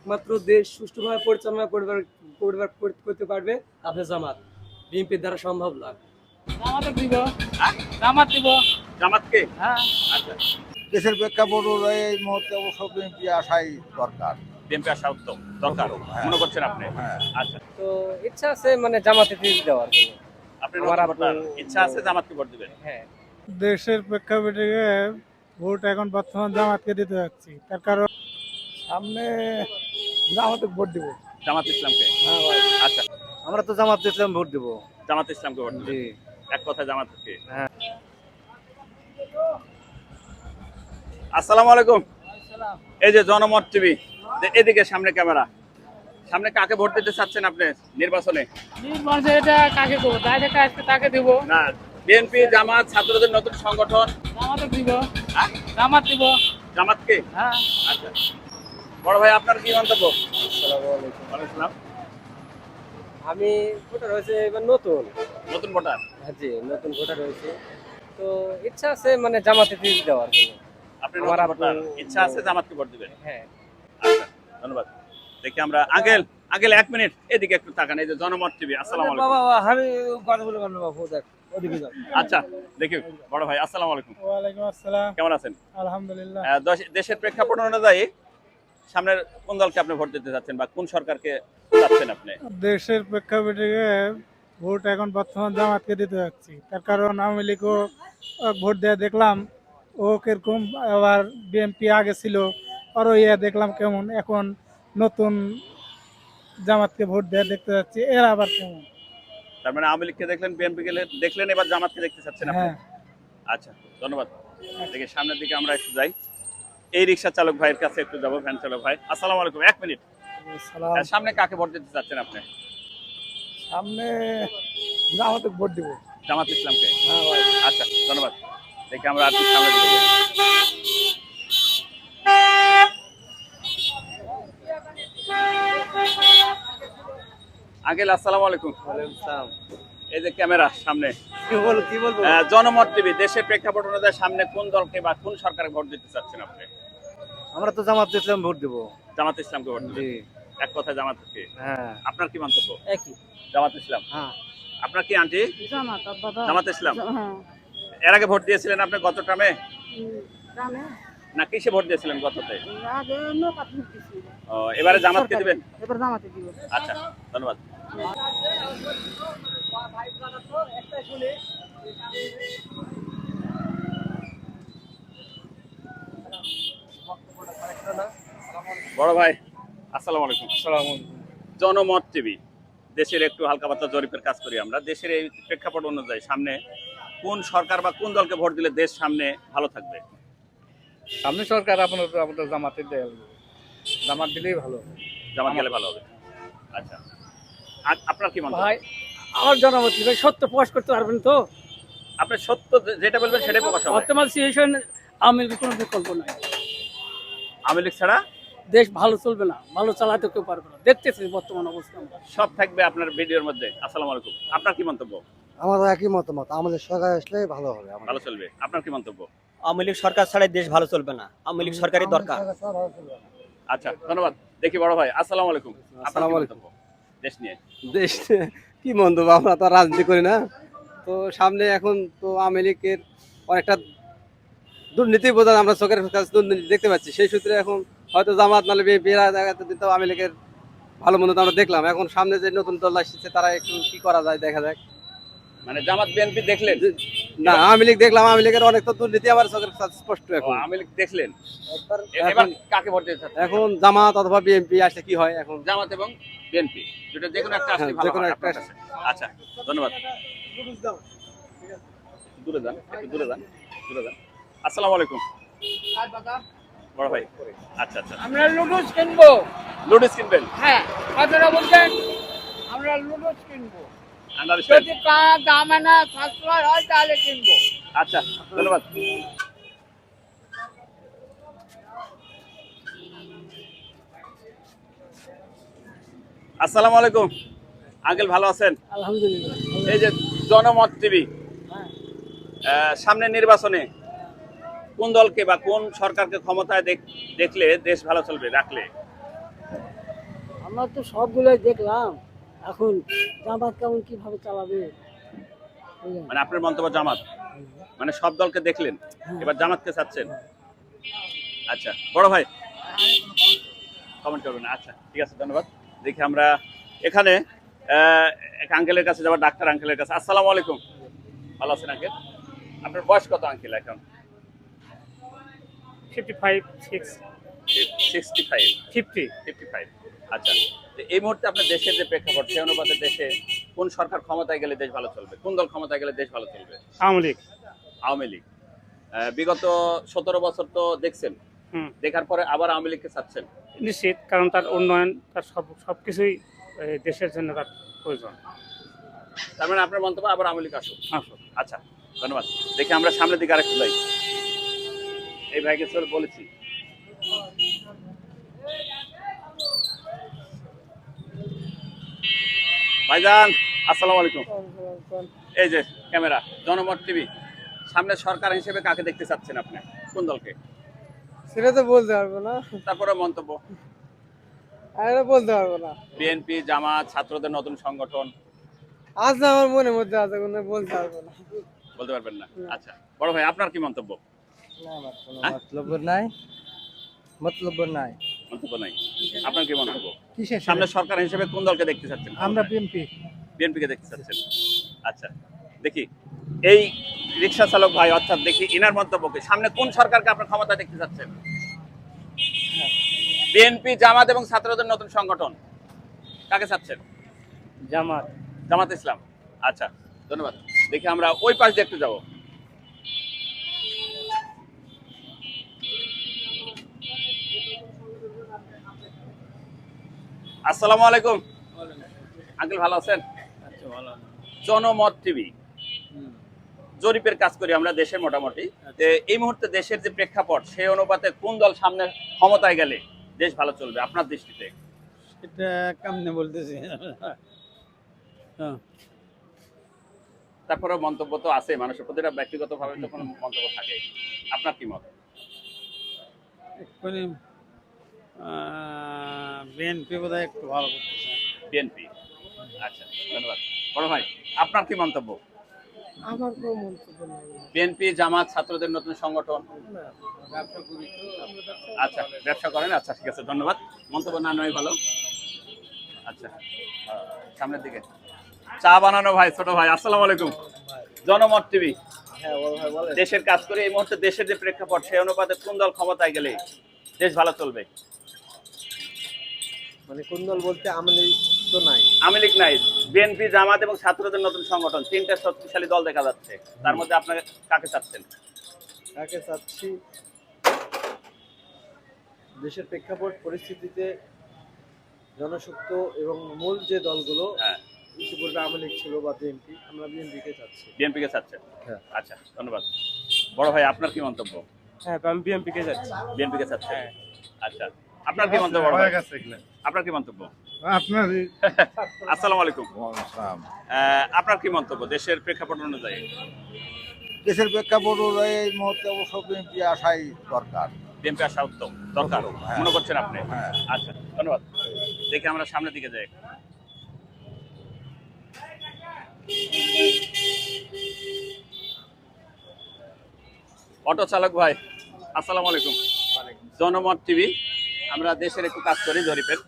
একমাত্র দেশ সুষ্ঠুভাবে পরিচালনা করবার করবার করতে পারবে আপনি জামাত। বিএনপির দ্বারা সম্ভব না। জামাতে দিব। জামাত দিব। জামাতকে হ্যাঁ। আচ্ছা। দেশের প্রেক্ষাপট এই মুহূর্তে অবশ্য বিএনপি আসাই দরকার। বিএনপি আসা উত্তম। দরকার। মনে করছেন আপনি? হ্যাঁ। আচ্ছা। তো ইচ্ছা আছে মানে জামাতে ফিরে দেওয়ার আপনি ইচ্ছা আছে জামাতকে ভোট দিবেন? হ্যাঁ। দেশের প্রেক্ষাপটে ভোট এখন বর্তমান জামাতকে দিতে যাচ্ছি। তার কারণ সামনে জামাতে ভোট দিব। জামাত ইসলামকে? আচ্ছা। আমরা তো জামাত ইসলাম ভোট দিব। জামাত ইসলামকে ভোট এক কথা জামাতকে? হ্যাঁ। আসসালামু আলাইকুম। এই যে জনমত টিভি এদিকে সামনে ক্যামেরা। সামনে কাকে ভোট দিতে চাচ্ছেন আপনি নির্বাচনে? নির্বাচনে এটা কাকে দেবো তাই দেখা আসবে তাকে দিব। না বিএনপি জামাত ছাত্রদের নতুন সংগঠন? জামাতে দিব। হ্যাঁ? জামাত দিব। জামাতকে? হ্যাঁ। আচ্ছা। বড় ভাই আপনার কি মন্তব্য? আসসালাম। আমি ভোটার হয়েছে এবার নতুন। নতুন ভোটার? হ্যাঁ জি নতুন ভোটার হয়েছে। তো ইচ্ছা আছে মানে জামাতে দেওয়ার জন্য। আপনি আমার ভোটার। ইচ্ছা আছে জামাতকে ভোট দিবেন? হ্যাঁ। আচ্ছা ধন্যবাদ। দেখি আমরা আঙ্কেল আঙ্কেল এক মিনিট এদিকে একটু তাকান এই যে জনমত টিভি আসসালামু আলাইকুম। বাবা আমি কথা বলে পারব বাবু দেখ ওদিকে আচ্ছা দেখি বড় ভাই আসসালামু আলাইকুম। ওয়ালাইকুম আসসালাম। কেমন আছেন? আলহামদুলিল্লাহ। দেশের প্রেক্ষাপট অনুযায়ী সামনের কোন দলকে আপনি ভোট দিতে চাচ্ছেন বা কোন সরকারকে চাচ্ছেন আপনি? দেশের প্রেক্ষাপটে ভোট এখন বর্তমান জামাতকে দিতে যাচ্ছি। তার কারণ আওয়ামী লীগও ভোট দেওয়া দেখলাম ও কীরকম আবার বিএনপি আগে ছিল আরও ইয়ে দেখলাম কেমন এখন নতুন জামাতকে ভোট দেওয়া দেখতে যাচ্ছি এরা আবার কেমন? তার মানে আওয়ামী লীগকে দেখলেন বিএনপি গেলে দেখলেন এবার জামাতকে দেখতে চাচ্ছেন আপনি? হ্যাঁ। আচ্ছা ধন্যবাদ। সামনের দিকে আমরা একটু যাই। এই রিক্সা চালক ভাইয়ের কাছে একটু যাব ভ্যান চালক ভাই। আসসালামু আলাইকুম এক মিনিট। সামনে কাকে ভোট দিতে চাচ্ছেন আপনি? সামনে জামাতে ভোট দিব। জামাত ইসলামকে? আচ্ছা ধন্যবাদ। দেখি আমরা আর যাই। আঙ্কেল আসসালামু আলাইকুম। এই যে ক্যামেরা সামনে। কি বলব কি বলব? জনমত টিভি দেশের প্রেক্ষাপট অনুযায়ী সামনে কোন দলকে বা কোন সরকারকে ভোট দিতে চাচ্ছেন আপনি? আমরা তো জামাত ইসলাম ভোট দিব। জামাত ইসলামকে ভোট জি। এক কথা জামাতকে হ্যাঁ। আপনার কি মন্তব্য? একই। জামাত ইসলাম? হ্যাঁ। আপনার কি আন্টি? জামাত বাবা। জামাত ইসলাম? হ্যাঁ। এর আগে ভোট দিয়েছিলেন আপনি গত টামে না কিসে ভোট দিয়েছিলেন গততে? এবারে জামাতকে দিবেন? এবার জামাতে দিব। আচ্ছা ধন্যবাদ। বড় ভাই আসসালামু আলাইকুম। জনমত টিভি দেশের একটু হালকা পাতলা জরিপের কাজ করি আমরা। দেশের এই প্রেক্ষাপট অনুযায়ী সামনে কোন সরকার বা কোন দলকে ভোট দিলে দেশ সামনে ভালো থাকবে? সামনে সরকার আপনার আমাদের জামাতে দেয় জামাত দিলেই ভালো জামাত গেলে ভালো হবে। আচ্ছা। আ- আপনার কি মনে ভাই আমার জনমত ভাই সত্য প্রকাশ করতে পারবেন তো? আপনি সত্য যেটা বলবেন সেটাই প্রকাশ হবে। বর্তমান সিচুয়েশন আওয়ামী লীগের কোনো বিকল্প নাই। আওয়ামী লীগ ছাড়া দেশ ভালো চলবে না ভালো চালাতে কেউ পারবে না। দেখতেছি বর্তমান অবস্থা সব থাকবে আপনার ভিডিওর মধ্যে। আসসালামু আলাইকুম। আপনার কি মন্তব্য? আমাদের একই মতামত আমাদের সরকার আসলে ভালো হবে ভালো চলবে। আপনার কি মন্তব্য? আওয়ামী লীগ সরকার ছাড়াই দেশ ভালো চলবে না। আওয়ামী লীগ সরকারই দরকার। আচ্ছা ধন্যবাদ। দেখি বড় ভাই আসসালামু আলাইকুম। আসসালামু আলাইকুম। দেশ নিয়ে। দেশ কি মন্তব্য? আমরা তো রাজনীতি করি না। তো সামনে এখন তো আওয়ামী লীগের অনেকটা দুর্নীতি যায়, আমরা চোখের কাছে দুর্নীতি দেখতে পাচ্ছি। সেই সূত্রে এখন হয়তো জামাত নাহলে বিএনপি এরা দেখাতে দিতে আওয়ামী লীগের ভালো মন্দ আমরা দেখলাম। এখন সামনে যে নতুন দল আসছে তারা একটু কি করা যায় দেখা যাক। মানে জামাত বিএনপি দেখলেন? না আওয়ামী লীগ দেখলাম আওয়ামী লীগের অনেক তো দুর্নীতি আমার চোখের কাছে স্পষ্ট এখন। আওয়ামী লীগ দেখলেন? এখন- এবার কাকে ভোট দিতে এখন জামাত অথবা বিএনপি আসলে কি হয় এখন? জামাত এবং বিএনপি দুটো যে কোনো একটা আসলে হ্যাঁ, ভালো যে একটা আচ্ছা ধন্যবাদ। দূরে যান একটু দূরে যান দূরে যান। আসসালামু আলাইকুম। বড় ভাই। আচ্ছা আচ্ছা। আমরা লুডুস কিনবো। লুডিস কিনবেন? হ্যাঁ কতটা বলছেন? আমরা লুডুস কিনবো। যদি দামে না সাশ্রয় হয় তাহলে কিনবো। আচ্ছা ধন্যবাদ। আসসালামু আলাইকুম। আঙ্কেল ভালো আছেন? আলহামদুলিল্লাহ। এই যে জনমত টিভি। সামনে নির্বাচনে কোন দলকে বা কোন সরকারকে ক্ষমতায় দেখলে দেশ ভালো চলবে রাখলে? আমরা তো সবগুলোই দেখলাম। এখন জামাত কেমন কীভাবে চালাবে? মানে আপনার মন্তব্য জামাত? মানে সব দলকে দেখলেন? এবার জামাতকে চাচ্ছেন? আচ্ছা বড় ভাই। কমেন্ট করবেন আচ্ছা ঠিক আছে ধন্যবাদ। দেখি আমরা এখানে এক আঙ্কেলের কাছে যাব ডাক্তার আঙ্কেলের কাছে। আসসালামু আলাইকুম। ভালো আছেন আঙ্কেল আপনার বয়স কত আঙ্কেল এখন? Fifty five six sixty five fifty fifty five আচ্ছা তো এই মুহূর্তে আপনার দেশের যে প্রেক্ষাপট সেই অনুপাতে দেশে কোন সরকার ক্ষমতায় গেলে দেশ ভালো চলবে? কোন দল ক্ষমতায় গেলে দেশ ভালো চলবে? আওয়ামী লীগ। আওয়ামী লীগ। বিগত সতেরো বছর তো দেখছেন। দেখার পরে আবার আওয়ামী লীগকে চাচ্ছেন। নিশ্চিত কারণ তার উন্নয়ন তার সব সব কিছুই দেশের জন্য তার প্রয়োজন। তার মানে আপনার মন্তব্য আবার আওয়ামী লীগ আসুক। আসুক। আচ্ছা ধন্যবাদ। দেখি আমরা সামনের দিকে আরেকটু যাই। এই ভাইকে স্যার বলেছি। ভাইজান আসসালামু আলাইকুম। এই যে ক্যামেরা জনমত টিভি। সামনে সরকার হিসেবে কাকে দেখতে চাচ্ছেন আপনি? কোন দলকে? সেটা তো বলতে পারব না। তারপরে মন্তব্য। এটা বলতে পারব না। বিএনপি জামাত ছাত্রদের নতুন সংগঠন। আজ আমার মনের মধ্যে আছে বলতে পারব না। বলতে পারবেন না? আচ্ছা। বড় ভাই আপনার কি মন্তব্য? না আমার কোনো হ্যাঁ? মতলব নাই। মতলব নাই। মন্তব্য নাই। আপনার কি মন্তব্য? কিসের সামনে সরকার হিসেবে কোন দলকে দেখতে চাচ্ছেন? আমরা বিএনপি। কে দেখতে চাচ্ছেন। আচ্ছা দেখি। এই রিক্সা চালক ভাই অর্থাৎ দেখি ইনার মন্তব্য সামনে কোন সরকারকে আপনার ক্ষমতা দেখতে চাচ্ছেন? বিএনপি জামাত এবং ছাত্রদের নতুন সংগঠন। কাকে চাচ্ছেন? জামাত। জামাত ইসলাম। আচ্ছা ধন্যবাদ। দেখি আমরা ওই পাশ দিয়ে একটু যাব। আসসালামু আলাইকুম। আঙ্কেল ভালো আছেন? জনমত টিভি। জরিপের কাজ করি আমরা দেশে মোটামুটি। যে এই মুহূর্তে দেশের যে প্রেক্ষাপট সেই অনুপাতে কোন দল সামনে ক্ষমতায় গেলে দেশ ভালো চলবে আপনার দৃষ্টিতে? এটা কেমনে বলতেছি? তারপরে মন্তব্য তো আছে মানুষের প্রতিটা ব্যক্তিগতভাবে তো কোনো মন্তব্য থাকে আপনার কি মত? বিএনপি বোধ একটু ভালো করতেছে। বিএনপি আচ্ছা ধন্যবাদ। বড় ভাই আপনার কি মন্তব্য? আমার কোনো মন্তব্য নেই। বিএনপি জামাত ছাত্রদের নতুন সংগঠন? আচ্ছা ব্যবসা করেন? আচ্ছা ঠিক আছে ধন্যবাদ। মন্তব্য না নয় ভালো। আচ্ছা সামনের দিকে। চা বানানো ভাই ছোট ভাই আসসালামু আলাইকুম। জনমত টিভি। হ্যাঁ বল ভাই বলে দেশের কাজ করে এই মুহূর্তে দেশের যে প্রেক্ষাপট সেই অনুপাতে কোন দল ক্ষমতায় গেলে দেশ ভালো চলবে? মানে কোন দল বলতে আমাদের তো নাই। আওয়ামী লীগ নাই। বিএনপি জামাত এবং ছাত্রদের নতুন সংগঠন তিনটা শক্তিশালী দল দেখা যাচ্ছে। তার মধ্যে আপনাকে কাকে চাচ্ছেন? কাকে চাচ্ছি? দেশের প্রেক্ষাপট পরিস্থিতিতে জনশক্ত এবং মূল যে দলগুলো হ্যাঁ। ইতিপূর্বে আওয়ামী লীগ ছিল বা বিএনপি আমরা বিএনপিকে চাচ্ছি। বিএনপি কে চাচ্ছেন হ্যাঁ। আচ্ছা ধন্যবাদ। বড় ভাই আপনার কি মন্তব্য? হ্যাঁ আমি বিএনপিকে চাচ্ছি। বিএনপি কে চাচ্ছেন আচ্ছা। আপনার কি মন্তব্য? আপনার কি মন্তব্য? আপনার আসসালামু আলাইকুম। আহ, আপনার কি মন্তব্য দেশের প্রেক্ষাপট অনুযায়ী? দেশের প্রেক্ষাপট অনুযায়ী এই মুহূর্তে অবশ্য বিএনপি আসাই দরকার। বিএনপি আসা উত্তম দরকার। হ্যাঁ। মনে করছেন আপনি? হ্যাঁ। আচ্ছা ধন্যবাদ। দেখি আমরা সামনের দিকে যাই। অটো চালক ভাই আসসালামু আলাইকুম। জনমত টিভি। আমরা দেশের একটু কাজ করি জরিপের।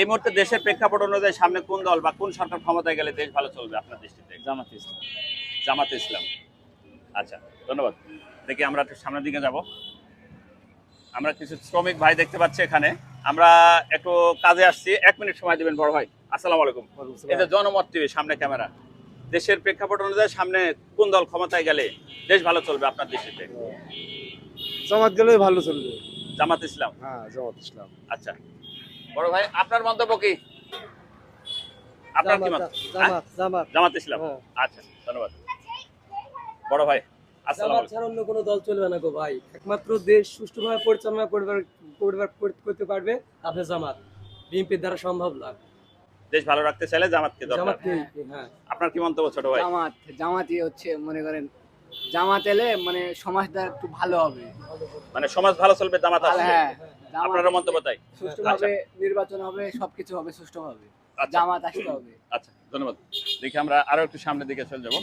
এই মুহূর্তে দেশের প্রেক্ষাপট অনুযায়ী সামনে কোন দল বা কোন সরকার ক্ষমতায় গেলে দেশ ভালো চলবে আপনার দৃষ্টিতে? জামাত ইসলাম। জামাত ইসলাম। আচ্ছা ধন্যবাদ। দেখি আমরা একটু সামনের দিকে যাব। আমরা কিছু শ্রমিক ভাই দেখতে পাচ্ছি এখানে। আমরা একটু কাজে আসছি। এক মিনিট সময় দিবেন বড় ভাই। আসসালামু আলাইকুম। যে জনমত টিভি সামনে ক্যামেরা। দেশের প্রেক্ষাপট অনুযায়ী সামনে কোন দল ক্ষমতায় গেলে দেশ ভালো চলবে আপনার দৃষ্টিতে? জামাত গেলেই ভালো চলবে। জামাত ইসলাম? হ্যাঁ জামাত ইসলাম। আচ্ছা। বড় ভাই আপনার মন্তব্য কি? আপনার কি জামাত জামাত জামাত। ইসলাম? হ্যাঁ। আচ্ছা ধন্যবাদ। বড় ভাই জামাত ছাড়া অন্য কোনো দল চলবে না গো ভাই। একমাত্র দেশ সুষ্ঠুভাবে পরিচালনা করবার করবার করতে পারবে আপনার জামাত। বিএনপির দ্বারা সম্ভব না। দেশ ভালো রাখতে চাইলে জামাতকে দরকার। জামাতকে হ্যাঁ। আপনার কি মন্তব্য ছোট ভাই? জামাত জামাতই হচ্ছে মনে করেন জামাত এলে মানে সমাজটা একটু ভালো হবে। মানে সমাজ ভালো চলবে জামাত আসলে হ্যাঁ আপনার মন্তব্য তাই? সুষ্ঠুভাবে নির্বাচন হবে সবকিছু হবে সুষ্ঠুভাবে। আচ্ছা। জামাত আসতে হবে। আচ্ছা ধন্যবাদ। দেখি আমরা আরও একটু সামনের দিকে চলে যাব।